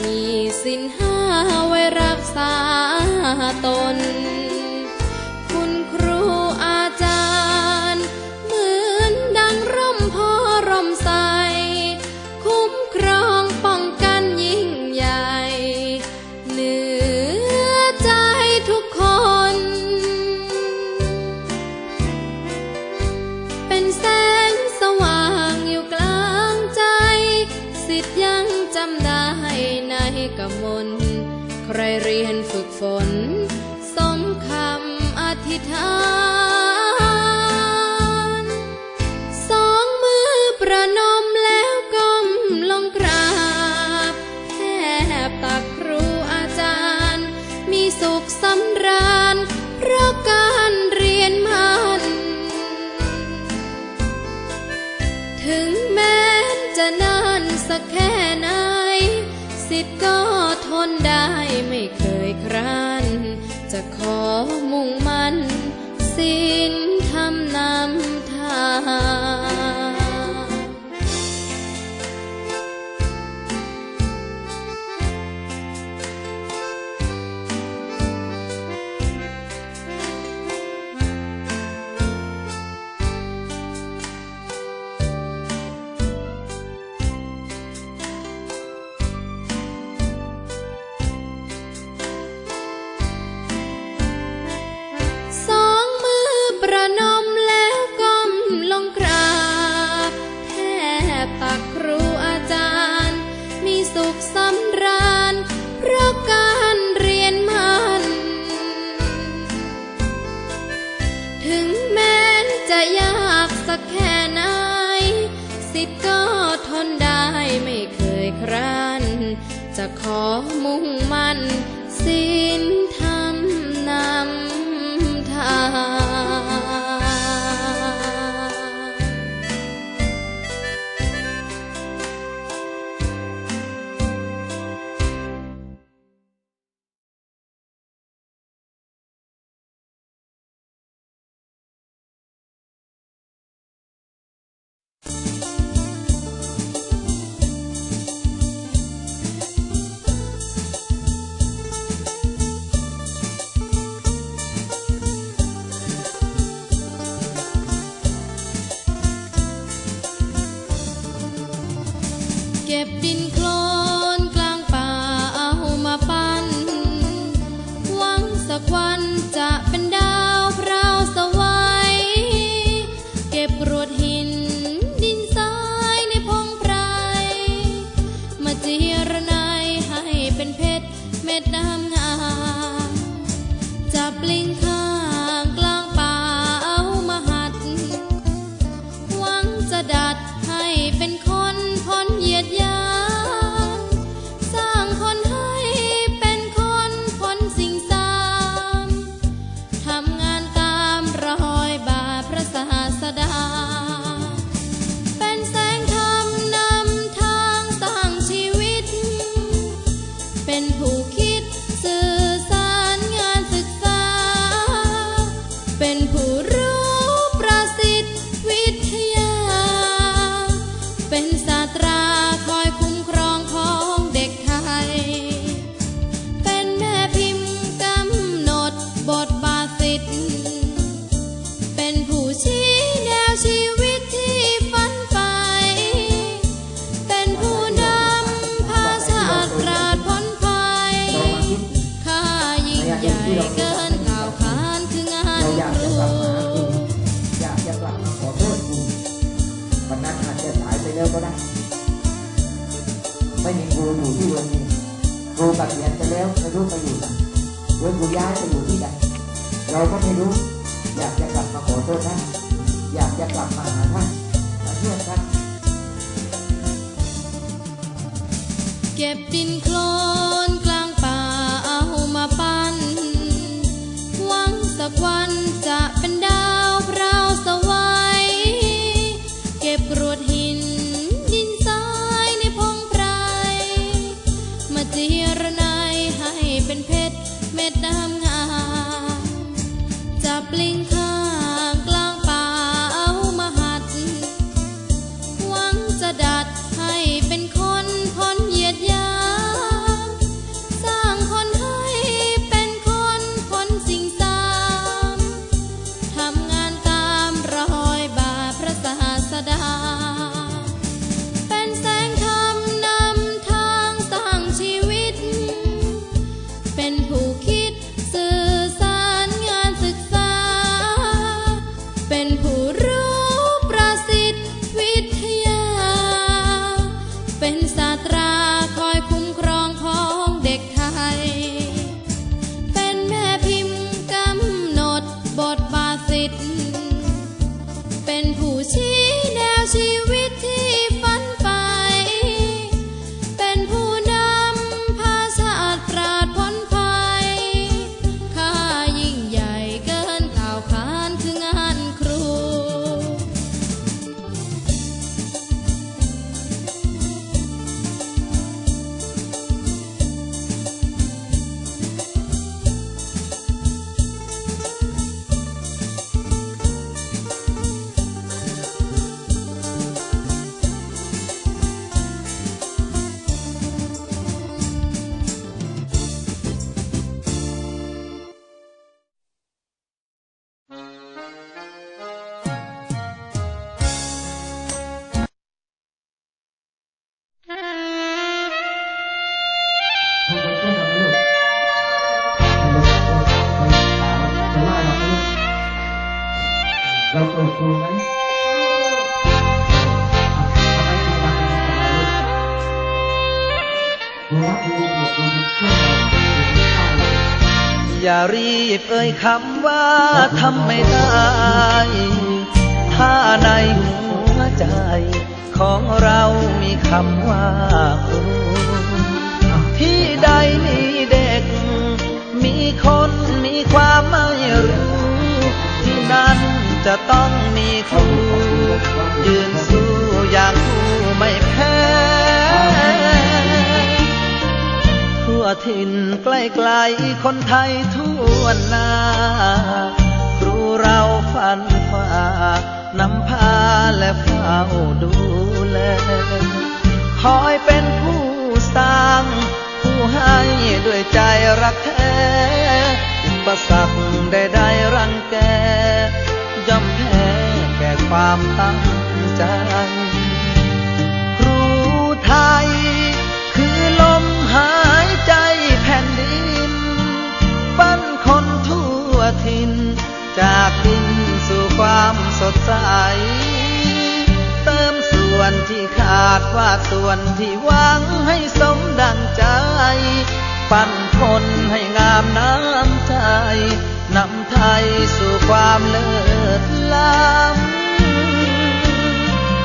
มีสินห้าไว้รักษาตน กมลใครเรียนฝึกฝน สมคำอธิษฐานสองมือประนมแล้วก้มลงกราบแทบตักครูอาจารย์ มีสุขสำราญเพราะการเรียนมัน ถึงแม้จะนานสักแค่ไหน สิบก็ทนได้ไม่เคยครานจะขอมุ่งมันสิ้นทำนำทางักแค่ไหน สิทธิ์ก็ทนได้ไม่เคยครั้น จะขอมุ่งมั่น สิ้นทำนำทาง kept in แล้วไม่รู้ไปอยู่ไหนหรือกูย้ายไปอยู่ที่ใดเราก็ไม่รู้ อยากจะกลับมาขอโทษท่านอยากจะกลับมาหาท่านขอเพื่อนท่านเก็บดินโคลน อย่ารีบเอ่ยคำว่าทำไม่ได้ ถ้าในหัวใจของเรามีคำว่าครูที่ใดมีเด็ก มีคนมีความไม่รู้ ที่นั้นจะต้องมีครูยืน ถิ่นใกล้ๆคนไทยทั่วหน้า ครูเราฟันฝ่านำพาและเฝ้าดูแล คอยเป็นผู้สร้าง ผู้ให้ด้วยใจรักแท้อุปสรรคใดๆรังแกย่อมแพ้แก่ความตั้งใจ ความสดใส เติมส่วนที่ขาดว่าส่วนที่หวังให้สมดังใจ ปั้นคนให้งามน้ำใจนำไทยสู่ความเลิศล้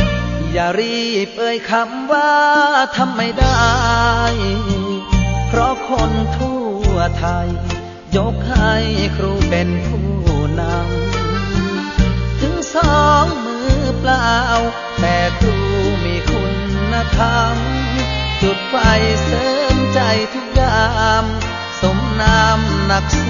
ำอย่ารีบเอ่ยคำว่าทำไม่ได้ เพราะคนทั่วไทย ยกให้ครูเป็นผู้นำ สองมือเปล่า แต่ครูมีคุณธรรม จุดไฟเสริมใจทุกยาม สมน้ำหนักส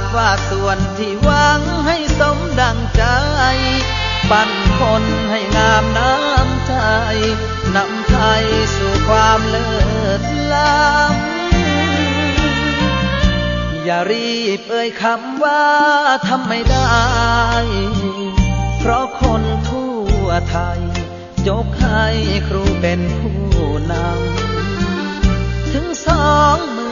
ดว่าส่วนที่หวังให้สมดังใจ ปั้นคนให้งามน้ำใจ นำไทยสู่ความเลิศล้ำอย่ารีบเอ่ยคำว่าทำไม่ได้ เพราะคนทั่วไทย ยกให้ครูเป็นผู้นำถึงสองมือ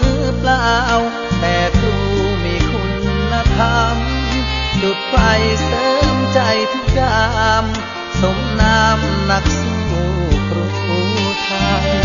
ทุกยาม สมน้ำนักสู้ครูไทย